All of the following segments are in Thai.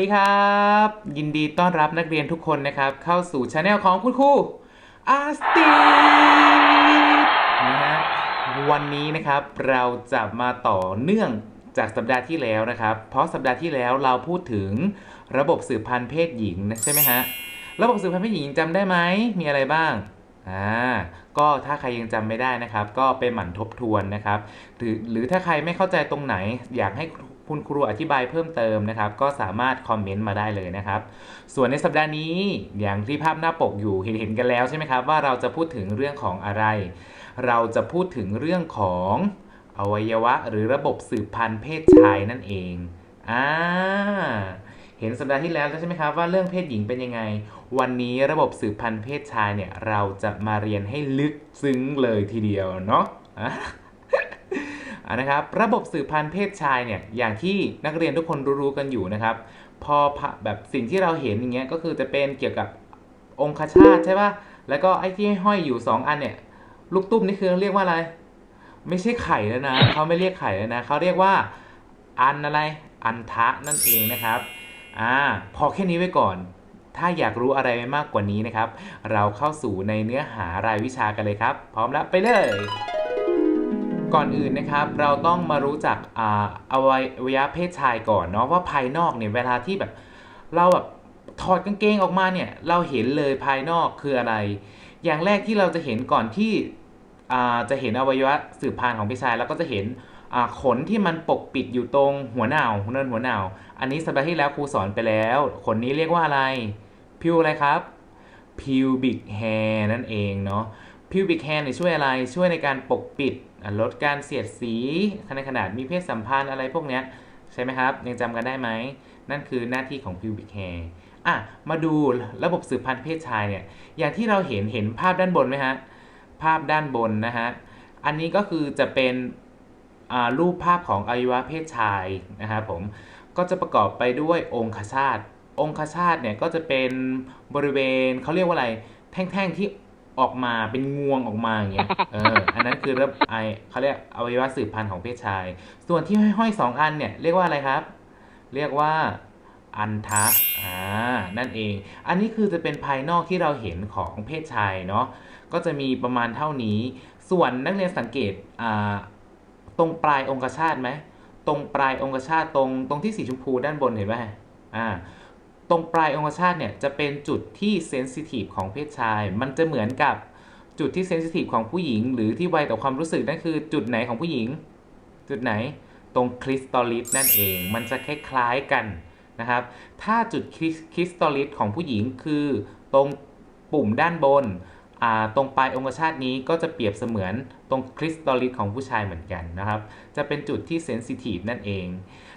ดีครับ ยินดีต้อนรับนักเรียนทุกคนนะครับ เข้าสู่ช anel ของคุณครูอาสตีนะฮะวันนี้นะครับเราจะมาต่อเนื่องจากสัปดาห์ที่แล้วนะครับ เพราะสัปดาห์ที่แล้วเราพูดถึงระบบสืบพันธุ์เพศหญิงนะใช่ไหมฮะระบบสืบพันธุ์เพศหญิงจำได้ไหมมีอะไรบ้างอ่าก็ถ้าใครยังจำไม่ได้นะครับ ก็ไปหมั่นทบทวนนะครับ หรือหรือถ้าใครไม่เข้าใจตรงไหนอยากให้ คุณครูอธิบายเพิ่มเติมนะครับ ก็สามารถคอมเมนต์มาได้เลยนะครับ ส่วนในสัปดาห์นี้อย่างที่ภาพหน้าปกอยู่เห็นเห็นกันแล้วใช่ไหมครับว่าเราจะพูดถึงเรื่องของอะไร เราจะพูดถึงเรื่องของอวัยวะ หรือระบบสืบพันธุ์เพศชายนั่นเองอ่าเห็นสัปดาห์ที่แล้วแล้วใช่ไหมครับว่าเรื่องเพศหญิงเป็นยังไง วันนี้ระบบสืบพันธุ์เพศชายเนี่ยเราจะมาเรียนให้ลึกซึ้งเลยทีเดียวเนาะ นะครับระบบสืบพันธุ์เพศชายเนี่ยอย่างที่นักเรียนทุกคนรู้ๆกันอยู่นะครับ พอแบบสิ่งที่เราเห็นอย่างเงี้ยก็คือจะเป็นเกี่ยวกับองคชาตใช่ป่ะแล้วก็ไอ้ที่ห้อยอยู่ 2 อันเนี่ยลูกตุ้มนี่คือเรียกว่าอะไร ไม่ใช่ไข่แล้วนะเขาไม่เรียกไข่แล้วนะเขาเรียกว่าอันอะไรอันทะนั่นเองนะครับอ่าพอแค่นี้ไว้ก่อน ถ้าอยากรู้อะไรมากกว่านี้นะครับ เราเข้าสู่ในเนื้อหารายวิชากันเลยครับ พร้อมแล้วไปเลย ก่อนอื่นนะครับเราต้องมารู้จักออวัยวะเพศชายก่อนเนาะว่าภายนอกเนี่ยเวลาที่แบบเราแบบถอดกางเกงออกมาเนี่ยเราเห็นเลยภายนอกคืออะไร อย่างแรกที่เราจะเห็นก่อนที่จะเห็นอวัยวะสืบพันธุ์ของเพศชายเราก็จะเห็นขนที่มันปกปิดอยู่ตรงหัวหนาวเนินหัวหนาวอันนี้สัปดาห์ที่แล้วครูสอนไปแล้ว ขนนี้เรียกว่าอะไรพิวอะไรครับ pubic hair นั่นเองเนาะ pubic hair เนี่ยช่วยอะไรช่วยในการปกปิด ลดการเสียดสีในขนาดมีเพศสัมพันธ์อะไรพวกเนี้ยใช่ไหมครับ ยังจำกันได้ไหม นั่นคือหน้าที่ของ pubic hair อะ มาดูระบบสืบพันธุ์เพศชายเนี่ย อย่างที่เราเห็นเห็นภาพด้านบนไหมฮะ ภาพด้านบนนะฮะ อันนี้ก็คือจะเป็นอ่ารูปภาพของอวัยวะเพศชายนะครับผม ก็จะประกอบไปด้วยองคชาต องคชาตเนี่ยก็จะเป็นบริเวณเขาเรียกว่าอะไร แท่งๆที่ ออกมาเป็นงวงออกมาอย่างเงี้ย เออ อันนั้นคือระบบไอเขาเรียกอวัยวะสืบพันธุ์ของเพศชาย ส่วนที่ห้อยๆสองอันเนี่ยเรียกว่าอะไรครับ เรียกว่าอันทะ อ่า นั่นเอง อันนี้คือจะเป็นภายนอกที่เราเห็นของเพศชายเนาะ ก็จะมีประมาณเท่านี้ ส่วนนักเรียนสังเกต อ่า ตรงปลายองคชาตไหม ตรงปลายองคชาตตรง ตรงที่สีชมพูด้านบนเห็นไหมอ่า ตรงปลายองคชาตเนี่ยจะเป็นจุดที่เซนซิทีฟของเพศชาย มันจะเหมือนกับจุดที่เซนซิทีฟของผู้หญิง หรือที่ไวต่อความรู้สึกนั่นคือจุดไหนของผู้หญิง จุดไหนตรงคริสตอลิสนั่นเอง มันจะคล้ายๆกันนะครับ ถ้าจุดคริสตอลิสของผู้หญิงคือตรงปุ่มด้านบน ตรงปลายองคชาตนี้ก็จะเปรียบเสมือนตรงคริสตอลิสของผู้ชายเหมือนกันนะครับ จะเป็นจุดที่เซนซิทีฟนั่นเอง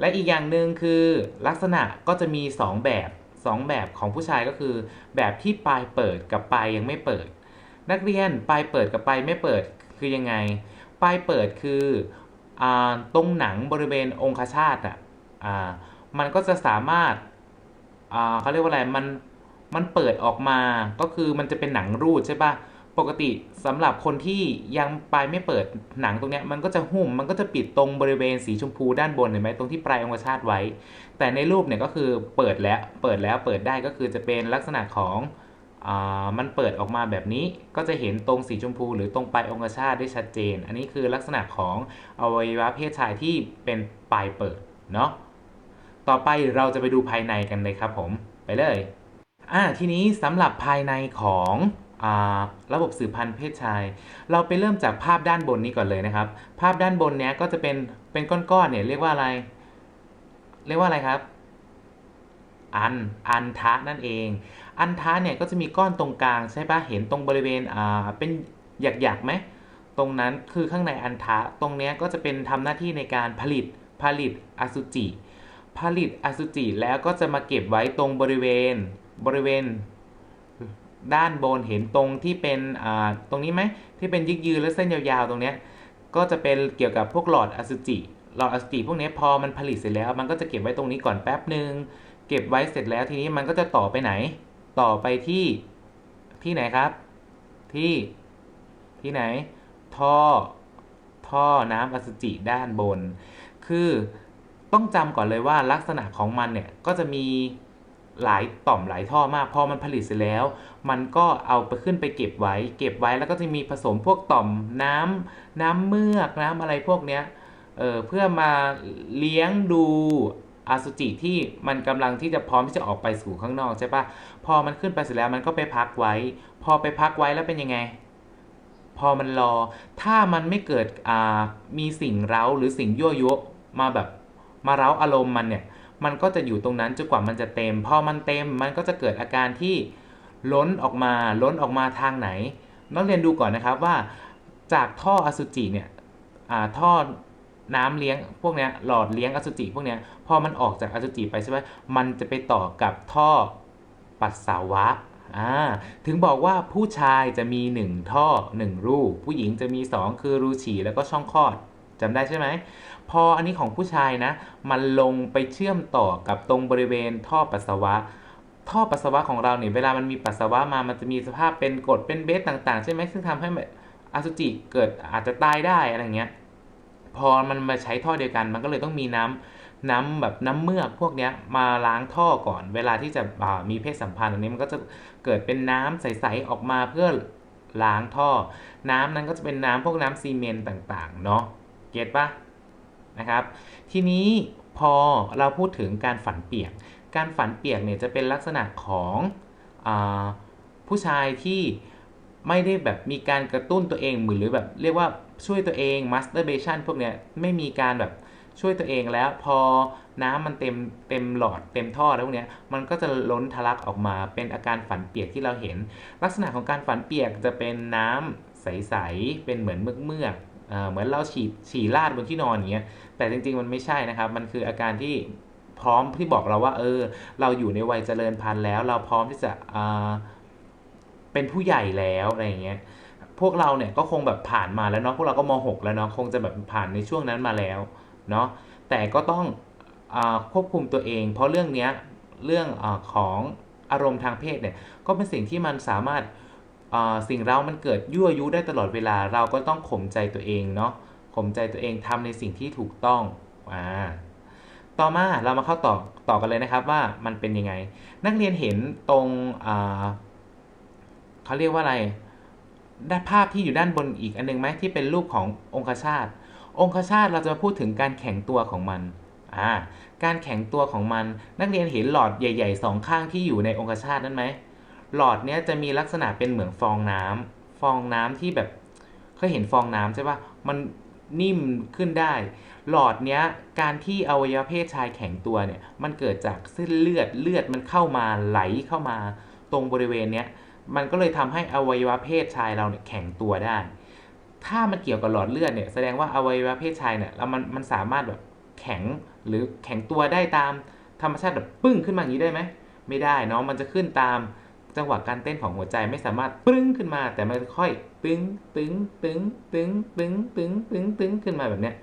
และอีกอย่างหนึ่งคือลักษณะก็จะมี 2 แบบ 2 แบบของผู้ชายก็คือ แบบที่ปลายเปิดกับปลายยังไม่เปิด นักเรียนปลายเปิดกับปลายไม่เปิดคือยังไง ปลายเปิดคืออตรงหนังบริเวณองคชาตอะมันก็จะสามารถเขาเรียกว่าอะไรมัน มันเปิดออกมาก็คือมันจะเป็นหนังรูดใช่ปะปกติสำหรับคนที่ยังปลายไม่เปิดหนังตรงเนี้ยมันก็จะหุ้มมันก็จะปิดตรงบริเวณสีชมพูด้านบนเห็นไหมตรงที่ปลายองคชาตไว้ แต่ในรูปเนี่ยก็คือเปิดแล้วเปิดแล้วเปิดได้ก็คือจะเป็นลักษณะของอ่ามันเปิดออกมาแบบนี้ก็จะเห็นตรงสีชมพู หรือตรงปลายองคชาตได้ชัดเจน อันนี้คือลักษณะของอวัยวะเพศชายที่เป็นปลายเปิดเนาะต่อไปเราจะไปดูภายในกันเลยครับผมไปเลย อ่าทีนี้สำหรับภายในของอ่าระบบสืบพันธุ์เพศชาย เราไปเริ่มจากภาพด้านบนนี้ก่อนเลยนะครับ ภาพด้านบนเนี้ยก็จะเป็นเป็นก้อนๆเนี่ยเรียกว่าอะไร เรียกว่าอะไรครับ อันอันทะนั่นเอง อันทะเนี่ยก็จะมีก้อนตรงกลางใช่ปะเห็นตรงบริเวณอ่าเป็นหยักๆไหมตรงนั้นคือข้างในอันทะตรงเนี้ยก็จะเป็นทำหน้าที่ในการผลิตผลิตอสุจิ ผลิตอสุจิแล้วก็จะมาเก็บไว้ตรงบริเวณ บริเวณด้านบนเห็นตรงที่เป็นตรงนี้ไหมที่เป็นยึกยือและเส้นยาวๆ ตรงนี้ก็จะเป็นเกี่ยวกับพวกหลอดอสุจิหลอดอสุจิพวกนี้พอมันผลิตเสร็จแล้วมันก็จะเก็บไว้ตรงนี้ก่อนแป๊บหนึ่งเก็บไว้เสร็จแล้วทีนี้มันก็จะต่อไปไหน ต่อไปที่ที่ไหนครับ ที่ที่ไหน ท่อ ท่อน้ำอสุจิด้านบน คือต้องจำก่อนเลยว่าลักษณะของมันเนี่ยก็จะมี หลายต่อมหลายท่อมาก พอมันผลิตเสร็จแล้ว มันก็เอาไปขึ้นไปเก็บไว้ เก็บไว้แล้วก็จะมีผสมพวกต่อมน้ำน้ำเมือกน้ำอะไรพวกเนี้ยเออเพื่อมาเลี้ยงดูอสุจิที่มันกำลังที่จะพร้อมที่จะออกไปสู่ข้างนอกใช่ปะพอมันขึ้นไปเสร็จแล้วมันก็ไปพักไว้ พอไปพักไว้แล้วเป็นยังไง พอมันรอ ถ้ามันไม่เกิดอ่ามีสิ่งเร้าหรือสิ่งยั่วยุมาแบบมาเร้าอารมณ์มันเนี่ย มันก็จะอยู่ตรงนั้นจนกว่ามันจะเต็ม พอมันเต็มมันก็จะเกิดอาการที่ล้นออกมาล้นออกมาทางไหนนักเรียนดูก่อนนะครับว่าจากท่ออสุจิเนี่ยท่อน้ำเลี้ยงพวกเนี้ยหลอดเลี้ยงอสุจิพวกเนี้ยพอมันออกจากอสุจิไปใช่ไหมมันจะไปต่อกับท่อปัสสาวะอ่าถึงบอกว่าผู้ชายจะมี 1 ท่อ 1 รูผู้หญิงจะมี 2 คือรูฉี่แล้วก็ช่องคลอดจำได้ใช่ไหม พออันนี้ของผู้ชายนะ มันลงไปเชื่อมต่อกับตรงบริเวณท่อปัสสาวะ ท่อปัสสาวะของเราเนี่ยเวลามันมีปัสสาวะมามันจะมีสภาพเป็นกรดเป็นเบสต่างๆ ใช่ไหมซึ่งทำให้อสุจิเกิดอาจจะตายได้อะไรเงี้ยพอมันมาใช้ท่อเดียวกัน มันก็เลยต้องมีน้ำน้ำแบบน้ำเมือกพวกเนี้ยมาล้างท่อก่อน เวลาที่จะมีเพศสัมพันธ์อันนี้มันก็จะเกิดเป็นน้ำใสๆออกมาเพื่อล้างท่อ น้ำนั้นก็จะเป็นน้ำพวกน้ำซีเมนต์ต่างๆ เนาะเก็ตปะ นะครับ ทีนี้พอเราพูดถึงการฝันเปียก การฝันเปียกเนี่ยจะเป็นลักษณะของอผู้ชายที่ไม่ได้แบบมีการกระตุ้นตัวเองหรือแบบเรียกว่าช่วยตัวเอง masturbation พวกเนี้ยไม่มีการแบบช่วยตัวเองแล้วพอน้ำมันเต็มเต็มหลอดเต็มท่อแล้วพวกเนี้ยมันก็จะล้นทะลักออกมาเป็นอาการฝันเปียกที่เราเห็น ลักษณะของการฝันเปียกจะเป็นน้ำใสๆเป็นเหมือนเมือก เหมือนเราฉีดฉี่ราดบนที่นอนอย่างเงี้ย แต่จริง ๆ มันไม่ใช่นะครับ มันคืออาการที่พร้อมที่บอกเราว่า เออ เราอยู่ในวัยเจริญพันธุ์แล้ว เราพร้อมที่จะเป็นผู้ใหญ่แล้วอะไรอย่างเงี้ย พวกเราเนี่ยก็คงแบบผ่านมาแล้วเนาะ พวกเราก็ม .6 แล้วเนาะ คงจะแบบผ่านในช่วงนั้นมาแล้วเนาะ แต่ก็ต้องอควบคุมตัวเอง เพราะเรื่องเนี้ย เรื่องอของอารมณ์ทางเพศเนี่ย ก็เป็นสิ่งที่มันสามารถ สิ่งเรามันเกิดยั่วยุได้ตลอดเวลาเราก็ต้องข่มใจตัวเองเนาะข่มใจตัวเองทำในสิ่งที่ถูกต้องอ่าต่อมาเรามาเข้าต่อต่อกันเลยนะครับว่ามันเป็นยังไง นักเรียนเห็นตรงเขาเรียกว่าอะไรด้านภาพที่อยู่ด้านบนอีกอันนึงไหมที่เป็นรูปขององคชาตองคชาตเราจะมาพูดถึงการแข็งตัวของมันอ่าการแข็งตัวของมัน นักเรียนเห็นหลอดใหญ่ๆสองข้างที่อยู่ในองคชาตนั้นไหม หลอดเนี้ยจะมีลักษณะเป็นเหมือนฟองน้ำฟองน้ำที่แบบเคยเห็นฟองน้ำใช่ปะมันนิ่มขึ้นได้ หลอดเนี้ยการที่อวัยวะเพศชายแข็งตัวเนี่ยมันเกิดจากเส้นเลือดเลือดมันเข้ามาไหลเข้ามาตรงบริเวณเนี้ยมันก็เลยทำให้อวัยวะเพศชายเราเนี่ยแข็งตัวได้ ถ้ามันเกี่ยวกับหลอดเลือดเนี่ยแสดงว่าอวัยวะเพศชายเนี่ยแล้วมันมันสามารถแบบแข็งหรือแข็งตัวได้ตามธรรมชาติแบบปึ้งขึ้นมาอย่างนี้ได้ไหมไม่ได้เนาะมันจะขึ้นตาม จังหวะการเต้นของหัวใจไม่สามารถปึ้งขึ้นมา แต่มันค่อยตึงตึงตึงตึงตึงตึงตึงตึงขึ้นมาแบบเนี้ย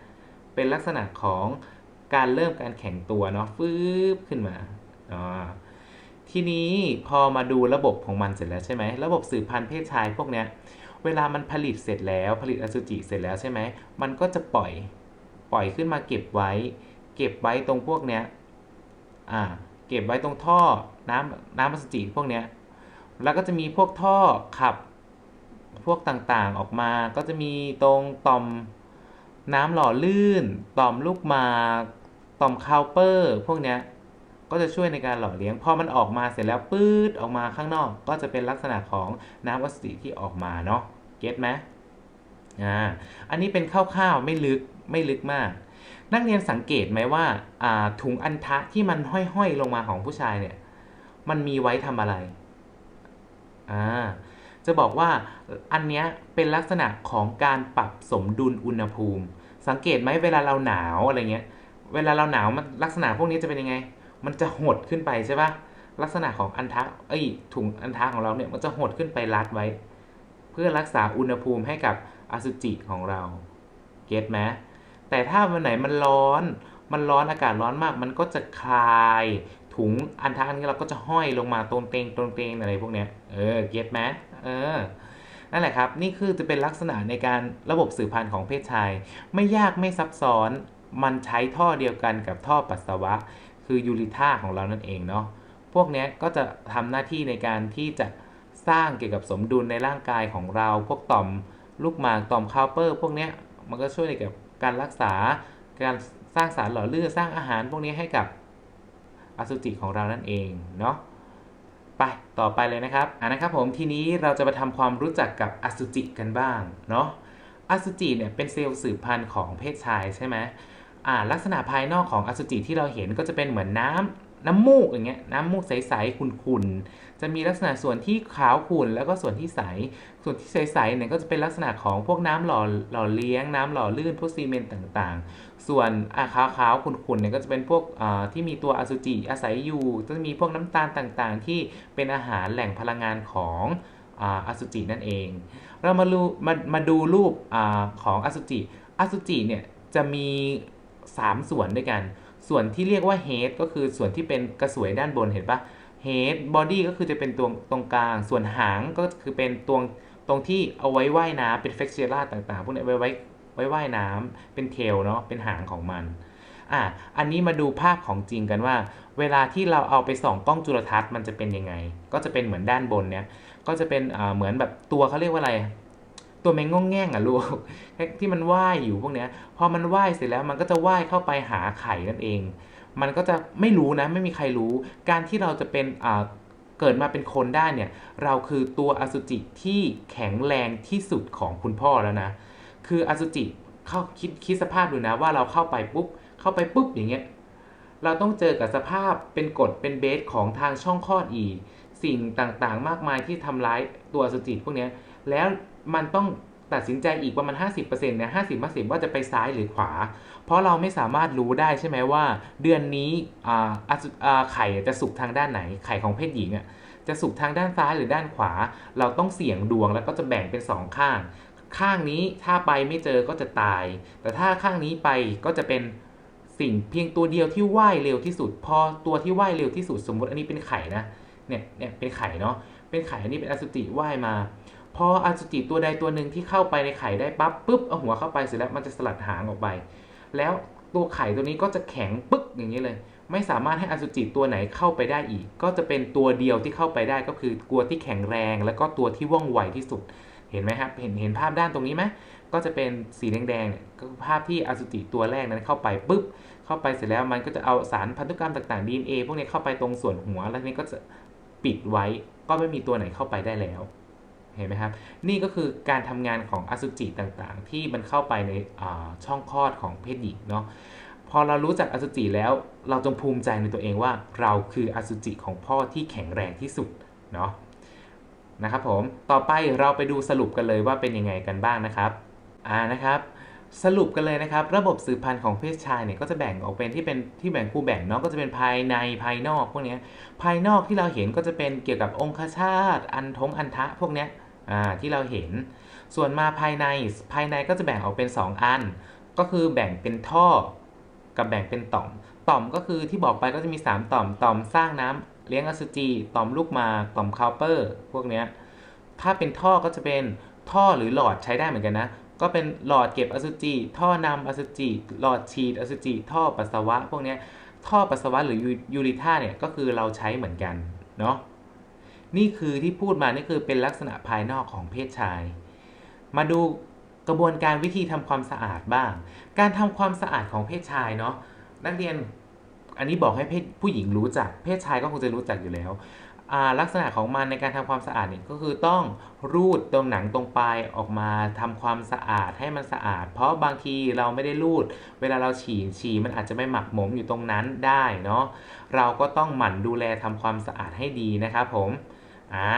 เป็นลักษณะของการเริ่มการแข็งตัวเนาะฟืบขึ้นมาอ่าทีนี้พอมาดูระบบของมันเสร็จแล้วใช่ไหมระบบสืบพันธุ์เพศชายพวกเนี้ยเวลามันผลิตเสร็จแล้วผลิตอสุจิเสร็จแล้วใช่ไหมมันก็จะปล่อยปล่อยขึ้นมาเก็บไว้ เก็บไว้ตรงพวกเนี้ยอ่าเก็บไว้ตรงท่อน้ำน้ำอสุจิพวกเนี้ย แล้วก็จะมีพวกท่อขับ พวกต่างๆออกมาก็จะมีตรงต่อมน้ำหล่อลื่น ต่อมลูกมาต่อมคาวเปอร์ พวกเนี้ยก็จะช่วยในการหล่อเลี้ยงพอมันออกมาเสร็จแล้วปื๊ดออกมาข้างนอก ก็จะเป็นลักษณะของน้ำอสุจิที่ออกมาเนาะเก็ตไหมอ่าอันนี้เป็นคร่าวๆไม่ลึกไม่ลึกมาก นักเรียนสังเกตไหมว่าอ่าถุงอันทะที่มันห้อยๆลงมาของผู้ชายเนี่ย มันมีไว้ทำอะไร อ่าจะบอกว่าอันเนี้ยเป็นลักษณะของการปรับสมดุลอุณหภูมิ สังเกตไหมเวลาเราหนาวอะไรเงี้ย เวลาเราหนาวมันลักษณะพวกนี้จะเป็นยังไง มันจะหดขึ้นไปใช่ปะลักษณะของอันทะเอ้ยถุงอันทะของเราเนี่ยมันจะหดขึ้นไปรัดไว้ เพื่อรักษาอุณหภูมิให้กับอสุจิของเรา เก็ตไหมแต่ถ้าวันไหนมันร้อน มันร้อนอากาศร้อนมาก มันก็จะคลาย ถุงอันทะอันนี้เราก็จะห้อยลงมาตรงเตงตรงเตงอะไรพวกเนี้ยเออเก็ตไหมเออนั่นแหละครับ นี่คือจะเป็นลักษณะในการระบบสืบพันธุ์ของเพศชาย ไม่ยากไม่ซับซ้อน มันใช้ท่อเดียวกันกับท่อปัสสาวะ คือยูริท่าของเรานั่นเองเนาะ พวกเนี้ยก็จะทำหน้าที่ในการที่จะสร้างเกี่ยวกับสมดุลในร่างกายของเรา พวกต่อมลูกหมาก ต่อมคาวเปอร์ พวกเนี้ยมันก็ช่วยในเกี่ยวกับการรักษา การสร้างสารหล่อเลื่นสร้างอาหารพวกนี้ให้กับ อสุจิของเรานั่นเองเนาะไปต่อไปเลยนะครับอ่านะครับผมทีนี้เราจะมาทำความรู้จักกับอสุจิกันบ้างเนาะอสุจิเนี่ยเป็นเซลล์สืบพันธุ์ของเพศชายใช่ไหมอ่าลักษณะภายนอกของอสุจิที่เราเห็นก็จะเป็นเหมือนน้ำน้ำมูกอย่างเงี้ยน้ำมูกใสๆขุ่นๆ จะมีลักษณะส่วนที่ขาวขุ่นแล้วก็ส่วนที่ใส ส่วนที่ใสๆเนี่ยก็จะเป็นลักษณะของพวกน้ำหล่อหล่อเลี้ยง น้ำหล่อลื่นพวกซีเมนต์ต่างๆ ส่วนอาขาวๆขุ่นๆเนี่ยก็จะเป็นพวกที่มีตัวอสุจิอาศัยอยู่จะมีพวกน้ำตาลต่างๆ ที่เป็นอาหารแหล่งพลังงานของอสุจินั่นเอง เรามาดูมามาดูรูปอของอสุจิอสุจิเนี่ยจะมี 3 ส่วนด้วยกัน ส่วนที่เรียกว่า head ก็คือส่วนที่เป็นกระสวยด้านบนเห็นปะ head body ก็คือจะเป็นตรงตรงกลาง ส่วนหางก็คือเป็นตรงตรงที่เอาไว้ว่ายน้ำเป็น flexura ต่างๆ พวกนี้ไว้ไว้ไว้ว่ายน้ำเป็น tail เนาะเป็นหางของมันอะอันนี้มาดูภาพของจริงกันว่า เวลาที่เราเอาไปส่องกล้องจุลทรรศน์มันจะเป็นยังไง ก็จะเป็นเหมือนด้านบนเนี้ยก็จะเป็นเหมือนแบบตัวเขาเรียกว่าอะไรตัวแมงง่องแง่งอะลูกที่มันว่ายอยู่พวกเนี้ยพอมันว่ายเสร็จแล้วมันก็จะว่ายเข้าไปหาไข่นั่นเอง มันก็จะไม่รู้นะไม่มีใครรู้ การที่เราจะเป็นเกิดมาเป็นคนได้เนี่ย เราคือตัวอสุจิที่แข็งแรงที่สุดของคุณพ่อแล้วนะ คืออสุจิเข้าคิดคิดสภาพดูนะว่าเราเข้าไปปุ๊บเข้าไปปุ๊บอย่างเงี้ยเราต้องเจอกับสภาพเป็นกฎเป็นเบสของทางช่องคลอดอีก สิ่งต่างๆ มากมายที่ทำร้ายตัวอสุจิพวกเนี้ยแล้วมันต้องตัดสินใจอีกประมาณ 50%เนี่ย50 50ว่าจะไปซ้ายหรือขวา เพราะเราไม่สามารถรู้ได้ใช่ไหมว่า เดือนนี้อสุอ่าไข่จะสุกทางด้านไหน ไข่ของเพศหญิงอะจะสุกทางด้านซ้ายหรือด้านขวา เราต้องเสี่ยงดวงแล้วก็จะแบ่งเป็น 2 ข้าง ข้างนี้ถ้าไปไม่เจอก็จะตาย แต่ถ้าข้างนี้ไปก็จะเป็นสิ่งเพียงตัวเดียวที่ว่ายเร็วที่สุด พอตัวที่ว่ายเร็วที่สุดสมมติอันนี้เป็นไข่นะเนี่ยเนี่ยเป็นไข่เนาะเป็นไข่อันนี้เป็นอสุจิว่ายมา พออสุจิตัวใดตัวหนึ่งที่เข้าไปในไข่ได้ปั๊บปุ๊บเอาหัวเข้าไปเสร็จแล้วมันจะสลัดหางออกไป แล้วตัวไข่ตัวนี้ก็จะแข็งปึ๊กอย่างนี้เลย ไม่สามารถให้อสุจิตัวไหนเข้าไปได้อีก ก็จะเป็นตัวเดียวที่เข้าไปได้ก็คือตัวที่แข็งแรง แล้วก็ตัวที่ว่องไวที่สุด เห็นไหมครับ เห็นเห็นภาพด้านตรงนี้ไหมก็จะเป็นสีแดงๆเนี่ยก็คือภาพที่อสุจิตัวแรกนั้นเข้าไปปุ๊บ เข้าไปเสร็จแล้วมันก็จะเอาสารพันธุกรรมต่างๆ DNA พวกนี้เข้าไปตรงส่วนหัวแล้วนี้ก็จะปิดไว้ ก็ไม่มีตัวไหนเข้าไปได้แล้ว เห็นไหมครับ นี่ก็คือการทำงานของอสุจิต่างๆ ที่มันเข้าไปในช่องคลอดของเพศหญิงเนาะพอเรารู้จักอสุจิแล้วเราจงภูมิใจในตัวเองว่า เราคืออสุจิของพ่อที่แข็งแรงที่สุดเนาะนะครับผมต่อไปเราไปดูสรุปกันเลยว่าเป็นยังไงกันบ้างนะครับอ่านะครับสรุปกันเลยนะครับ ระบบสืบพันธุ์ของเพศชายเนี่ยก็จะแบ่งออกเป็นที่เป็นที่แบ่งคู่แบ่งเนาะก็จะเป็นภายในภายนอกพวกนี้ภายนอกที่เราเห็นก็จะเป็นเกี่ยวกับองคชาตอันทงอันทะพวกเนี้ย ที่เราเห็น ส่วนมาภายในภายในก็จะแบ่งออกเป็น 2 อัน ก็คือแบ่งเป็นท่อกับแบ่งเป็นต่อม ต่อมก็คือที่บอกไปก็จะมี 3 ต่อม ต่อมสร้างน้ำเลี้ยงอสุจิ ต่อมลูกมา ต่อมคาวเปอร์ พวกเนี้ย ถ้าเป็นท่อก็จะเป็นท่อหรือหลอดใช้ได้เหมือนกันนะ ก็เป็นหลอดเก็บอสุจิ ท่อนำอสุจิ หลอดฉีดอสุจิ ท่อปัสสาวะ พวกเนี้ย ท่อปัสสาวะหรือยูยูริท่าเนี่ยก็คือเราใช้เหมือนกันเนาะ นี่คือที่พูดมานี่คือเป็นลักษณะภายนอกของเพศชาย มาดูกระบวนการวิธีทำความสะอาดบ้าง การทำความสะอาดของเพศชายเนาะนักเรียนอันนี้บอกให้เพศผู้หญิงรู้จัก เพศชายก็คงจะรู้จักอยู่แล้วลักษณะของมันในการทำความสะอาดเนี่ยก็คือต้องรูดตรงหนังตรงปลายออกมาทำความสะอาดให้มันสะอาด เพราะบางทีเราไม่ได้รูด เวลาเราฉี่ฉี่มันอาจจะไม่หมักหมมอยู่ตรงนั้นได้เนาะเราก็ต้องหมั่นดูแลทำความสะอาดให้ดีนะครับผม อ่า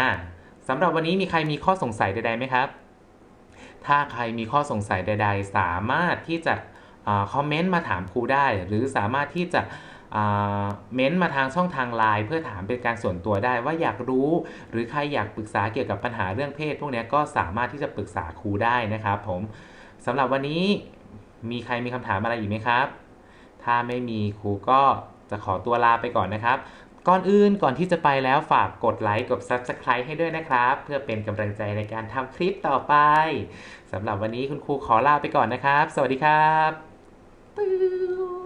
สำหรับวันนี้มีใครมีข้อสงสัยใดๆไหมครับ ถ้าใครมีข้อสงสัยใด ๆ สามารถที่จะคอมเมนต์มาถามครูได้ หรือสามารถที่จะเม้นต์มาทางช่องทางไลน์เพื่อถามเป็นการส่วนตัวได้ว่าอยากรู้ หรือใครอยากปรึกษาเกี่ยวกับปัญหาเรื่องเพศ พวกนี้ก็สามารถที่จะปรึกษาครูได้นะครับผมสำหรับวันนี้มีใครมีคำถามอะไรอีกไหมครับ ถ้าไม่มีครูก็จะขอตัวลาไปก่อนนะครับ ก่อนอื่นก่อนที่จะไปแล้วฝากกดไลค์กด Subscribe ให้ด้วยนะครับ เพื่อเป็นกำลังใจในการทำคลิปต่อไปสำหรับวันนี้คุณครูขอลาไปก่อนนะครับ สวัสดีครับ